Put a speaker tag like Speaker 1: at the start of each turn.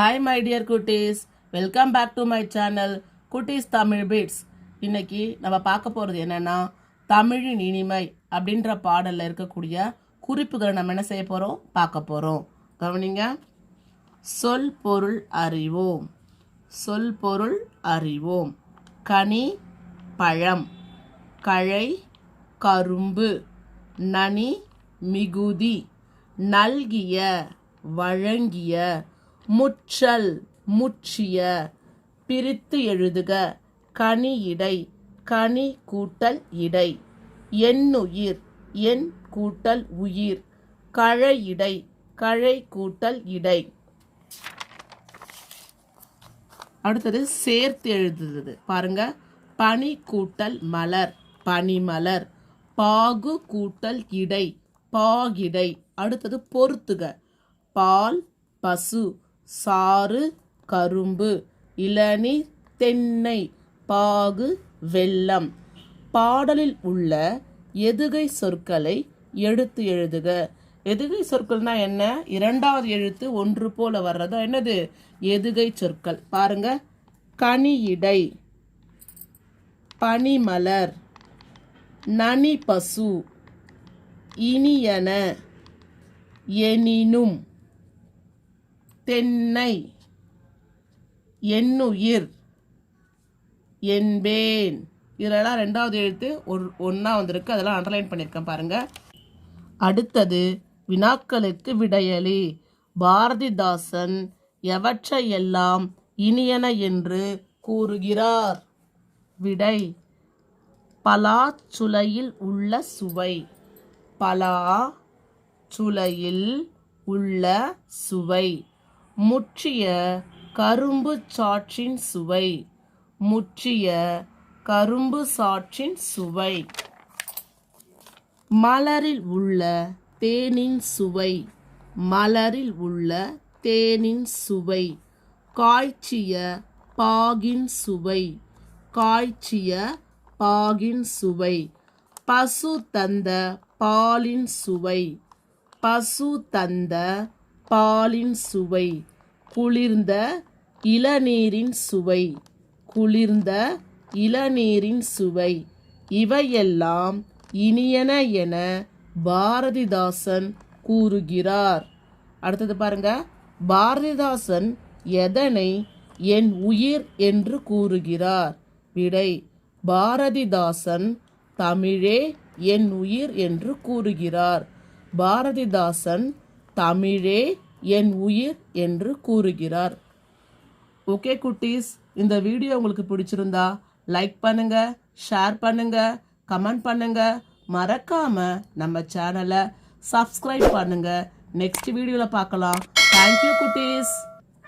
Speaker 1: Hi my dear குட்டீஸ் welcome back to my channel குட்டீஸ் Tamil beads இன்னைக்கு நம்ம பார்க்க போகிறது என்னென்னா தமிழின் இனிமை அப்படின்ற பாடலில் இருக்கக்கூடிய குறிப்புகளை நம்ம என்ன செய்ய போகிறோம் பார்க்க போகிறோம் கவனிங்க. சொல் பொருள் அறிவோம். சொல் பொருள் அறிவோம். கனி பழம். கழை கரும்பு. நனி மிகுதி. நல்கிய வழங்கிய. முற்றல் முற்றிய பிரித்து எழுதுக. கனி இடை கனி கூட்டல் இடை. எண்ணுயிர் எண் கூட்டல் உயிர். கழை இடை கழை கூட்டல் இடை. அடுத்தது சேர்த்து எழுதுறது பாருங்க. பனி கூட்டல் மலர் பனிமலர் பாகு கூட்டல் இடை பாகிடை. அடுத்தது பொறுத்துக. பால் பசு. சாறு கரும்பு இளநீர் தென்னை பாகு வெல்லம். பாடலில் உள்ள எதுகை சொற்களை எடுத்து எழுதுக. எதுகை சொற்கள்னா என்ன? இரண்டாவது எழுத்து ஒன்று போல வர்றதா? என்னது? எதுகை சொற்கள். பாருங்க. கனியிடை பனிமலர் நனி பசு இனியன எனினும். தென்னை எண்ணுயிர் என்பேன். இதெல்லாம் ரெண்டாவது எழுத்து ஒரு ஒன்றா வந்திருக்கு. அதெல்லாம் அண்டர்லைன் பண்ணியிருக்கேன் பாருங்கள் அடுத்தது வினாக்களுக்கு விடையளி பாரதிதாசன் எவற்றையெல்லாம் இனியன என்று கூறுகிறார்? விடை பலாச்சுளையில் உள்ள சுவை. பலா சுலையில் உள்ள சுவை. முற்றிய கரும்பு சாற்றின் சுவை. முற்றிய கரும்பு சாற்றின் சுவை. மலரில் உள்ள தேனின் சுவை. மலரில் உள்ள தேனின் சுவை. காய்ச்சிய பாகின் சுவை. காய்ச்சிய பாகின் சுவை. பசு தந்த பாலின் சுவை. பசு தந்த பாலின் சுவை. குளிர்ந்த இளநீரின் சுவை. குளிர்ந்த இளநீரின் சுவை. இவையெல்லாம் இனியன என பாரதிதாசன் கூறுகிறார். அடுத்தது பாருங்க. பாரதிதாசன் எதனை என் உயிர் என்று கூறுகிறார்? விடை. பாரதிதாசன் தமிழே என் உயிர் என்று கூறுகிறார். பாரதிதாசன் தமிழே என் உயிர் என்று கூறுகிறார். ஓகே குட்டீஸ் இந்த வீடியோ உங்களுக்கு பிடிச்சிருந்தா லைக் பண்ணுங்க ஷேர் பண்ணுங்க கமெண்ட் பண்ணுங்க. மறக்காம நம்ம சேனலை சப்ஸ்கிரைப் பண்ணுங்க. நெக்ஸ்ட் வீடியோவில் பார்க்கலாம். தேங்க்யூ குட்டீஸ்.